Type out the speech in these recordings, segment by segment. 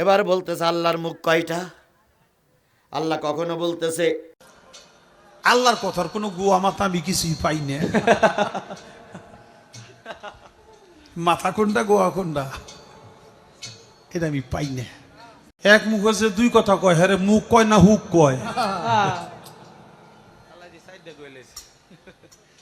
এবার বলতেছে আল্লাহর মুখ কয়টা? আল্লাহ কখনো বলতেছে, আল্লাহর কথার কোনো গুয়া মাথা আমি কিছুই পাই না। মাথা কোনটা গোয়া কোনটা? এটা আমি পাই না। এক মুখ হচ্ছে দুই কথা কয় হ্যাঁ মুখ কয় না হুক কয়?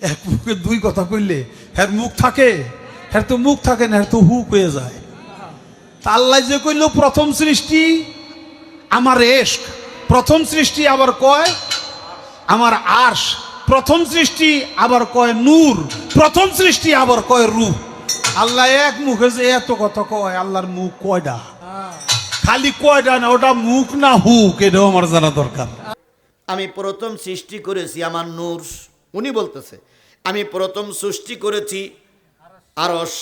এক মুখে দুই কথা কইলে হ্যার মুখ থাকে? হ্যার তো মুখ থাকে না হ্যার তো হুক হয়ে যায়। তা আল্লাহ যে কইল, প্রথম সৃষ্টি আমার এশক, প্রথম সৃষ্টি আবার কয় আমার আর্শ, প্রথম সৃষ্টি আবার কয় নূর, প্রথম সৃষ্টি আবার কয় রূপ। আল্লাহ এক মুখে যে এত কথা কয়, আল্লাহর মুখ কয়টা খালি কয়টা না, ওটা মুখ না হুক, এটাও আমার জানা দরকার। আমি প্রথম সৃষ্টি করেছি আমার নূর, উনি বলতেছে, আমি প্রথম সৃষ্টি করেছি আরস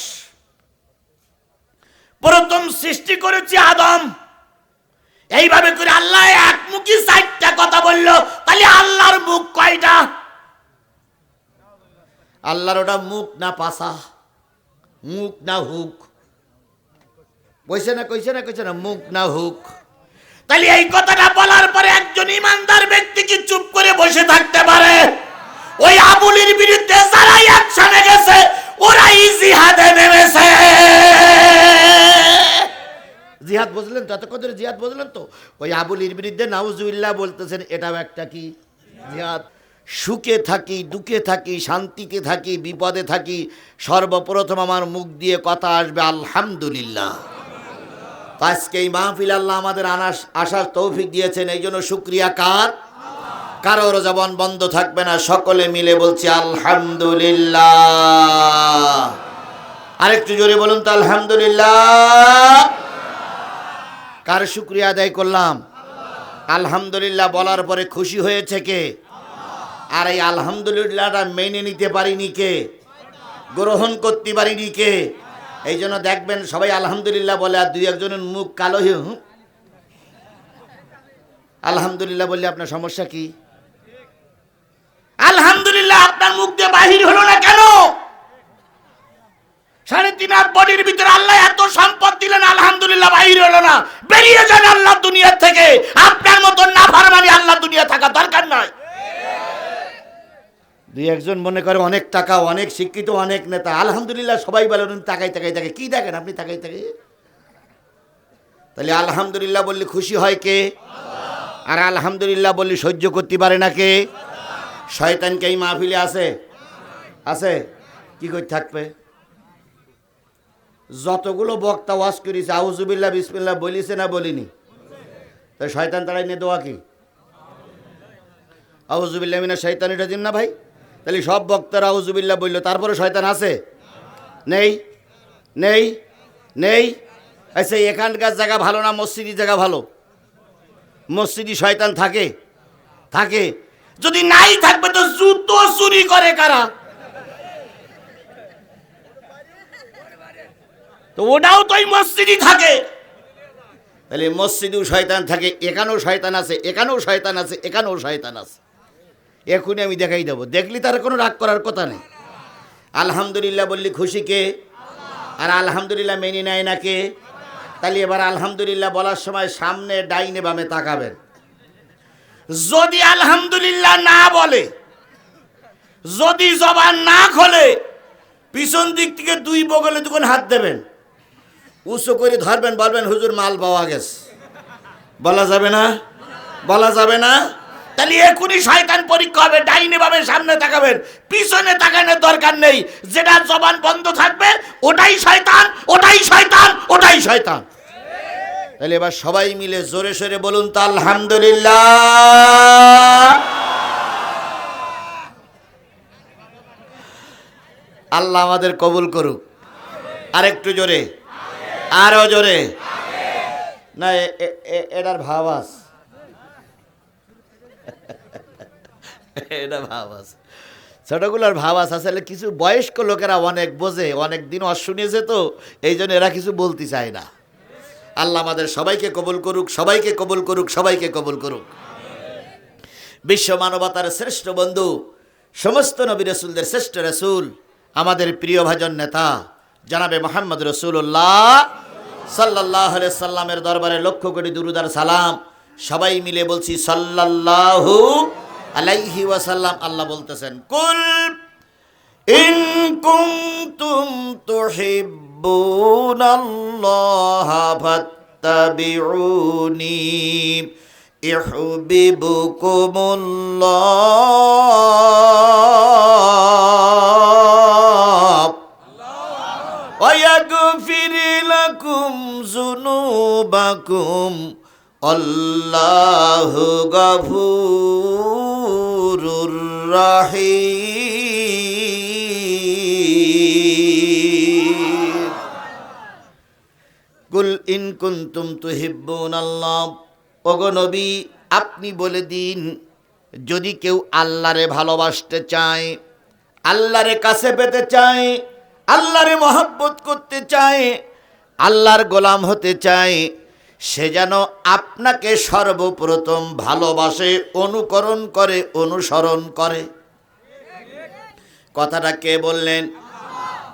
প্রথম সৃষ্টি করেছি আদম। এইভাবে করে আল্লাহ এক মুখী চারটা কথা বলল। তাহলে আল্লাহর মুখ কয়টা? আল্লাহর ওটা মুখ না পাশা মুখ না হুক। কইছে না কইছে না কইছে না, মুখ না হুক। তাহলে এই কথাটা বলার পরে একজন এতক্ষণ জিহাদ বুঝলেন তো? ওই আবুলির বিরুদ্ধে নাউজুবিল্লাহ বলতেছেন, এটাও একটা কি? জিহাদ। সুখে থাকি, দুঃখে থাকি, শান্তিতে থাকি, বিপদে থাকি, সর্বপ্রথম আমার মুখ দিয়ে কথা আসবে, আলহামদুলিল্লাহ। আজকে এই মাহফিল আল্লাহ আমাদের আনাস, আসার তৌফিক দিয়েছেন, এই জন্য শুক্রিয়া কার? কারোর জবান বন্ধ থাকবে না, সকলে মিলে বলছি আলহামদুলিল্লাহ। আরেকটু জোরে বলুন তো, আলহামদুলিল্লাহ। কার শুক্রিয়া আদায় করলাম? আলহামদুলিল্লাহ বলার পরে খুশি হয়েছে কে? আর এই আলহামদুলিল্লাহটা মেনে নিতে পারিনি কে? গ্রহণ করতে পারিনি কে? এই জন্য দেখবেন সবাই আলহামদুলিল্লাহ বলে, আর দুই একজনের মুখ কালো হয়ে। আলহামদুলিল্লাহ বললে আপনার সমস্যা কি? আলহামদুলিল্লাহ আপনার মুখ দিয়ে বাহির হলো না কেন? সাড়ে তিন হাত বডির ভিতরে আল্লাহ এত সম্পদ দিলেন, আলহামদুলিল্লাহ, বাহির হলো না। বেরিয়ে যান আল্লাহ দুনিয়ার থেকে। আপনার মতো না ফারমানি আল্লাহ দুনিয়া থাকা দরকার নয় দুই একজন মনে করে অনেক টাকা, অনেক শিক্ষিত, অনেক নেতা। আলহামদুলিল্লাহ, সবাই উনি তাকাই তাকাই তাকে কি দেখেন আপনি? তাকাই তাকাই। তাহলে আলহামদুলিল্লাহ বললে খুশি হয় কে? আর আলহামদুলিল্লাহ বললে সহ্য করতে পারে না কে? শয়তানকে এই মাহফিলে আছে? আছে? কি করে থাকবে? যতগুলো বক্তা ওয়াজ করেছে আউজুবিল্লাহ বিসমিল্লাহ বলিছে না বলিনি? তাই শয়তান তারাই নিয়ে দেওয়া কি? আউজুবিল্লাহ মিনা শৈতান এটা দিন না ভাই? তাহলে সব বক্তারা আউজুবিল্লাহ বলল তারপরে শয়তান আছে? নেই? নেই? নেই? আচ্ছা এখানকার জায়গা ভালো না মসজিদি জায়গা ভালো? মসজিদি শয়তান থাকে? থাকে। যদি নাই থাকবে তো জুতো চুরি করে কারা? তো ওটাও তো ওই মসজিদই থাকে। তাহলে মসজিদেও শয়তান থাকে, এখানেও শয়তান আছে, এখানেও শয়তান আছে, এখানেও শয়তান আছে। এখনই আমি দেখাই দেবো। দেখলি তার কোনো রাগ করার কথা নেই। আলহামদুলিল্লাহ বললি খুশি কে? আর আলহামদুলিল্লাহ মেনে নেয় না কে? তাহলে এবার আলহামদুলিল্লাহ বলার সময় সামনে ডাইনে বামে তাকাবেন। যদি আলহামদুলিল্লাহ না বলে, যদি জবান না খোলে, পিছন দিক থেকে দুই বগলে দুখন হাত দেবেন। উঁচু করে ধরবেন, বলবেন, হুজুর, মাল পাওয়া গেছে। বলা যাবে না? বলা যাবে না? তাহলে এখনই শয়তান পরীক্ষা হবে, ডাইনে ভাবে সামনে তাকাবেন, পিছনে তাকানোর দরকার নেই। যেটা জবান বন্ধ থাকবে, ওটাই শয়তান ওটাই শয়তান ওটাই শয়তান। তাহলে এবার সবাই মিলে জোরে সোরে বলুন তো, আলহামদুলিল্লাহ। আল্লাহ আমাদের কবুল করুক। আরেকটু জোরে। আরও জোরে। না এটার ভাব আস এটা ভাব আছে। ছোটগুলোর ভাব আছে, আসলে কিছু বয়স্ক লোকেরা অনেক বোঝে, অনেক দিন অশুনেছে তো এই জন্য এরা কিছু বলতে চায় না। আল্লাহ আমাদের সবাইকে কবুল করুক, সবাইকে কবুল করুক, সবাইকে কবুল করুক। বিশ্ব মানবতার শ্রেষ্ঠ বন্ধু, সমস্ত নবী রসুলদের শ্রেষ্ঠ রসুল, আমাদের প্রিয় ভাজন নেতা জানাবে মোহাম্মদ রসুল্লাহ সাল্লাহ সাল্লামের দরবারে লক্ষ কোটি দুরুদার সালাম। সবাই মিলে বলছি সাল্লাল্লাহু আলাইহি ওয়াসাল্লাম। আল্লাহ বলতেছেন, কুল ইন কুনতুম তুহিব্বুনাল্লাহ ফাত্তাবিউনি ইউহিব্বুকুমুল্লাহ। ويغفر لكم ذنوبكم الله غفور رحيم কুল ইন কুনতুম তুহিব্বুন আল্লাহ ওগো নবী আপনি বলে দিন যদি কেউ আল্লাহরে ভালোবাসতে চায় আল্লাহরে কাছে পেতে চায় আল্লাহরে মহব্বত করতে চায়, আল্লাহর গোলাম হতে চায়, সে যেন আপনাকে সর্বপ্রথম ভালোবাসে, অনুকরণ করে, অনুসরণ করে। কথাটা কে বললেন?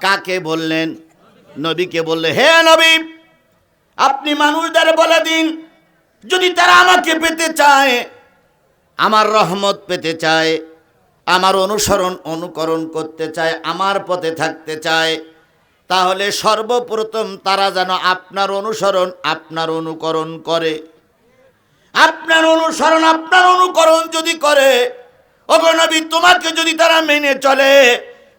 কাকে বললেন? নবীকে বললে, হে নবী, আপনি মানুষদের বলে দিন, যদি তারা আমাকে পেতে চায়, আমার রহমত পেতে চায় আমার অনুসরণ, অনুকরণ করতে চায়, আমার পথে থাকতে চায়, তাহলে সর্বপ্রথম তারা যেন আপনার অনুসরণ, আপনার অনুকরণ করে। আপনার অনুসরণ, আপনার অনুকরণ যদি করে অগনবী তোমাকে যদি তারা মেনে চলে,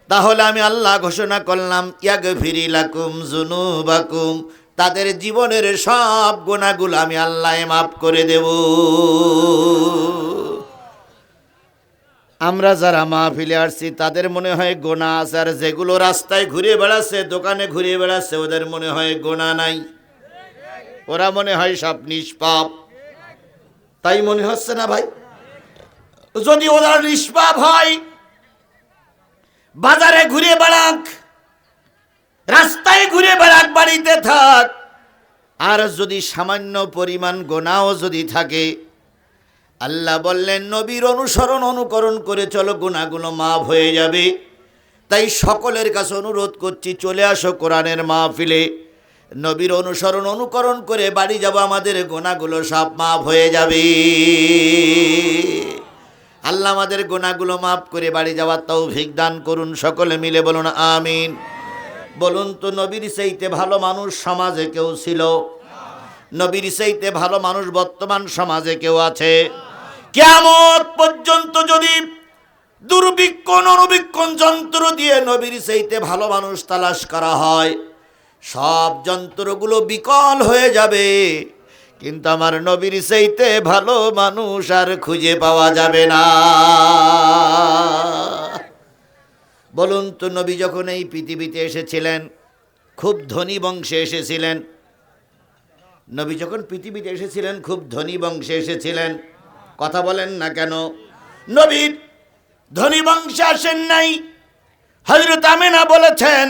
তাহলে আমি আল্লাহ ঘোষণা করলাম ইয়াগ ফিরি লাকুম জুনুবাকুম তাদের জীবনের সব গুণাগুলো আমি আল্লাহ মাফ করে দেব। আমরা যারা মাহফিলে আসছি, তাদের মনে হয় গোনা আছে। আর যেগুলো রাস্তায় ঘুরে বেড়াচ্ছে, দোকানে ঘুরে বেড়াচ্ছে, ওদের মনে হয় গোনা নাই। ওরা মনে হয় সব নিষ্পাপ। তাই মনে হচ্ছে না ভাই? যদি ওরা নিষ্পাপ হয়, বাজারে ঘুরে বেড়াক, রাস্তায় ঘুরে বেড়াক, বাড়িতে থাক। আর যদি সামান্য পরিমাণ গোনাও যদি থাকে আল্লাহ বললেন, নবীর অনুসরণ অনুকরণ করে চলো, গুণাগুলো মাফ হয়ে যাবে। তাই সকলের কাছে অনুরোধ করছি, চলে আসো কোরআনের মাহফিলে। নবীর অনুসরণ অনুকরণ করে বাড়ি যাব, আমাদের গোনাগুলো সব মাফ হয়ে যাবে। আল্লাহ আমাদের গোনাগুলো মাফ করে বাড়ি যাওয়ার তৌফিক দান করুন, সকলে মিলে বলুন, আমিন। বলুন তো, নবীর সেইতে ভালো মানুষ সমাজে কেউ ছিল? নবীর সেইতে ভালো মানুষ বর্তমান সমাজে কেউ আছে? কেমন পর্যন্ত যদি দুর্বীক্ষণ অনুবীক্ষণ যন্ত্র দিয়ে নবীর সেইতে ভালো মানুষ তালাশ করা হয়, সব যন্ত্রগুলো বিকল হয়ে যাবে। কিন্তু আমার নবীর সেইতে ভালো মানুষ আর খুঁজে পাওয়া যাবে না। বলুন তো, নবী যখন এই পৃথিবীতে এসেছিলেন, খুব ধনী বংশে এসেছিলেন, নবী যখন পৃথিবীতে এসেছিলেন, খুব ধনী বংশে এসেছিলেন কথা বলেন না কেন? নবীর ধনী বংশে আসেন নাই। হজরত আমেনা বলেছেন,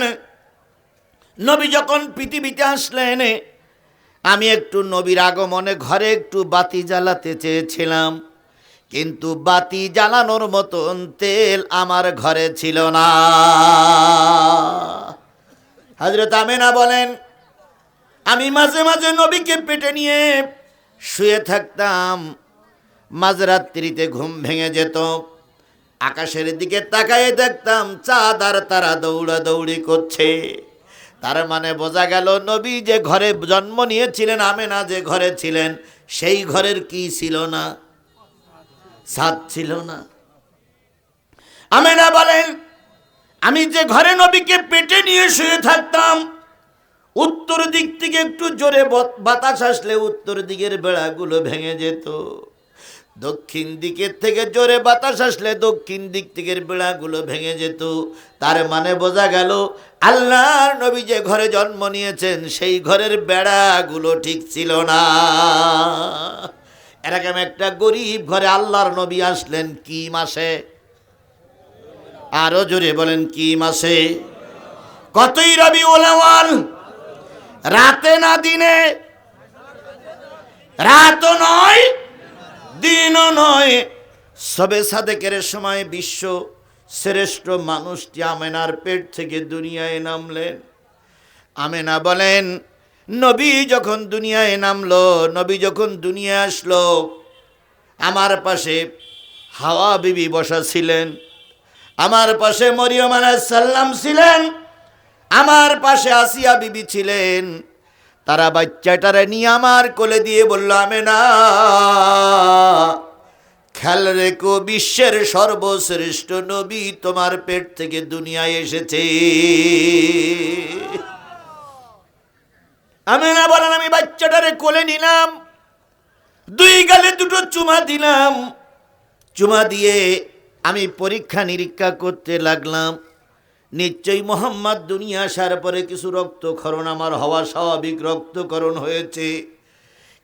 নবী যখন পৃথিবীতে আসলেন, আমি একটু নবীর আগমনে ঘরে একটু বাতি জ্বালাতে চেয়েছিলাম। কিন্তু বাতি জ্বালানোর মতন তেল আমার ঘরে ছিল না। হজরত আমেনা বলেন, আমি মাঝে মাঝে নবীকে পেটে নিয়ে শুয়ে থাকতাম। মাঝরাত্রিতে ঘুম ভেঙে যেত। আকাশের দিকে তাকায়ে দেখতাম চাঁদ আর তারা দৌড়া দৌড়ি করছে। তার মানে বোঝা গেল নবী যে ঘরে জন্ম নিয়েছিলেন, আমেনা যে ঘরে ছিলেন, সেই ঘরের কি ছিল না? সাদ ছিল না। আমেনা বলেন আমি যে ঘরে নবীকে পেটে নিয়ে শুয়ে থাকতাম, উত্তর দিক থেকে একটু জোরে বাতাস আসলে উত্তর দিকের বেড়াগুলো ভেঙে যেত। দক্ষিণ দিকের থেকে জোরে বাতাস আসলে দক্ষিণ দিক থেকে বেড়াগুলো ভেঙে যেত। তার মানে বোঝা গেল, আল্লাহর নবী যে ঘরে জন্ম নিয়েছেন, সেই ঘরের বেড়াগুলো ঠিক ছিল না। এরকম একটা গরিব ঘরে আল্লাহর নবী আসলেন কি মাসে? আরও জোরে বলেন, কি মাসে? কতই রবি ওলাওয়াল রাতে না দিনে? রাতও নয় দিনও নয়। সবে সাদেকের সময় বিশ্ব শ্রেষ্ঠ মানুষটি আমেনার পেট থেকে দুনিয়ায় নামলেন। আমেনা বলেন, নবী যখন দুনিয়ায় নামলো, নবী যখন দুনিয়ায় আসলো, আমার পাশে হাওয়া বিবি বসা ছিলেন। আমার পাশে মরিয়ম সাল্লাম ছিলেন। আমার পাশে আসিয়া বিবি ছিলেন। তারা বাচ্চাটারে নিয়ে আমার কোলে দিয়ে বলল আমি না খেল রেখো, বিশ্বের সর্বশ্রেষ্ঠ নবী তোমার পেট থেকে দুনিয়ায় এসেছে। আমি না বলেন, আমি বাচ্চাটারে কোলে নিলাম, দুই গালে দুটো চুমা দিলাম। চুমা দিয়ে আমি পরীক্ষা নিরীক্ষা করতে লাগলাম। নিশ্চয়ই মোহাম্মদ দুনিয়া আসার পরে কিছু রক্তক্ষরণ আমার হওয়া স্বাভাবিক রক্তকরণ হয়েছে।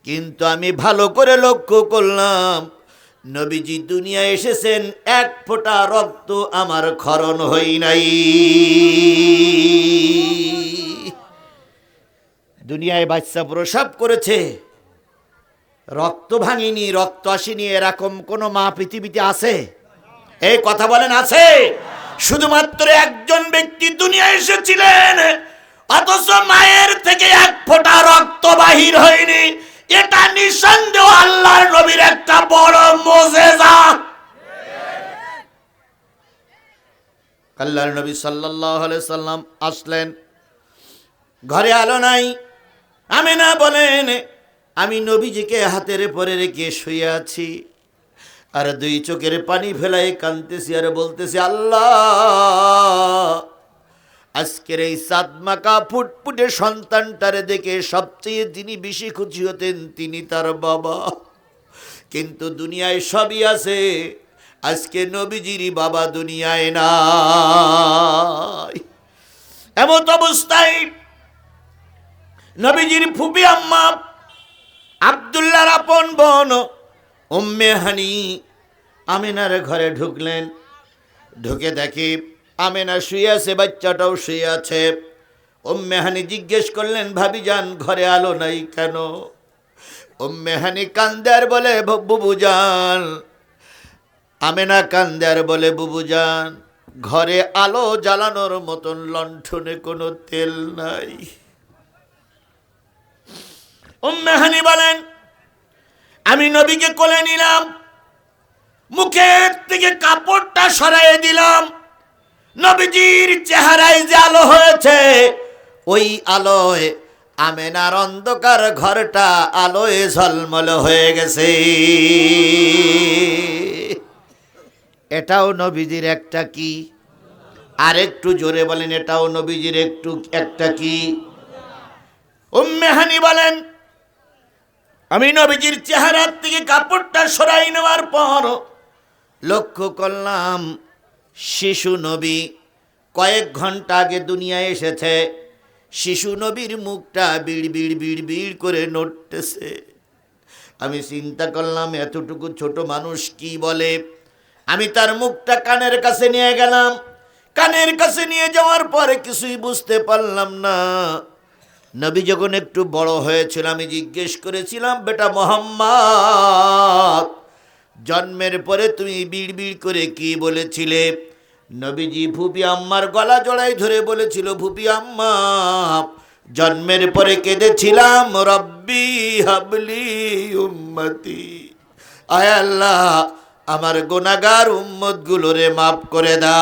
কিন্তু আমি ভালো করে লক্ষ্য করলাম, নবীজি দুনিয়া এসেছেন, এক ফোঁটা রক্ত আমার ক্ষরণ হই নাই। দুনিয়ায় বাচ্চা প্রসাব করেছে, রক্ত ভাঙিনি, রক্ত আসেনি, এরকম কোনো মা পৃথিবীতে আছে? এই কথা বলেন, আছে? শুধুমাত্র একজন ব্যক্তি দুনিয়া এসেছিলেন, অথচ মায়ের থেকে এক ফোঁটা রক্ত বাহির হয়নি। এটা নিঃসন্দেহ আল্লাহর নবীর একটা বড় মোজেজা। আল্লাহর নবী সাল্লাল্লাহু আলাইহি সাল্লাম আসলেন। ঘরে আলো নাই আমি না বলেন, আমি নবীজিকে হাতের পরে রেখে শুয়ে আছি। আর দুই চোখের পানি ফেলাই কানতেছি আর বলতেছি, আল্লাহ, আজকের এই সাদমাকা ফুটফুটে সন্তানটারে দেখে সবচেয়ে যিনি বেশি খুশি হতেন তিনি তার বাবা। কিন্তু দুনিয়ায় সবই আছে, আজকে নবীজিরই বাবা দুনিয়ায় নাই। এমত অবস্থায় নবীজির ফুপি আম্মা আবদুল্লাহর আপন বোন উম্মে হানি আমিনার ঘরে ঢুকলেন। ঢুকে দেখি আমিনা শুয়ে আছে, বাচ্চাটাও শুয়ে আছে। উম্মে হানি জিজ্ঞেস করলেন, ভাবি যান, ঘরে আলো নাই কেন? উম্মে হানি কান্দার বলে, "ব- বুবু যান। আমেনা কান্দার বলে, বুবু যান, ঘরে আলো জ্বালানোর মতন লণ্ঠনে কোনো তেল নাই। উম্মেহানি বলেন আমি নবীকে কোলে নিলাম, মুখের থেকে কাপড়টা সরাই দিলাম। নবীজির চেহারায় যে আলো হয়েছে, ওই আলোয় আমেনার অন্ধকার ঘরটা আলোয় ঝলমল হয়ে গেছে। এটাও নবীজির একটা কি? আর একটু জোরে বলেন, এটাও নবীজির একটু একটা কি? উম্মেহানি বলেন আমি নবীজির চেহারার থেকে কাপড়টা সরাই নেওয়ার পর লক্ষ্য করলাম, শিশু নবী কয়েক ঘণ্টা আগে দুনিয়ায় এসেছে। শিশু নবীর মুখটা বিড় বিড় বিড় বিড় করে নড়তেছে। আমি চিন্তা করলাম, এতটুকু ছোট মানুষ কি বলে? আমি তার মুখটা কানের কাছে নিয়ে গেলাম। কানের কাছে নিয়ে যাওয়ার পরে কিছুই বুঝতে পারলাম না। নবী যখন একটু বড় হয়েছিল, আমি জিজ্ঞেস করেছিলাম, বেটা মোহাম্মদ, জন্মের পরে তুমি বিড় বিড় করে কি বলেছিলে? নবীজি ভুপি আম্মার গলা জড়াই ধরে বলেছিল ভুপি আম্মা, জন্মের পরে কেঁদেছিলাম, রব্বি হাবলি উম্মতি। আয় আল্লাহ, আমার গোনাগার উম্মত গুলোরে মাফ করে দাও।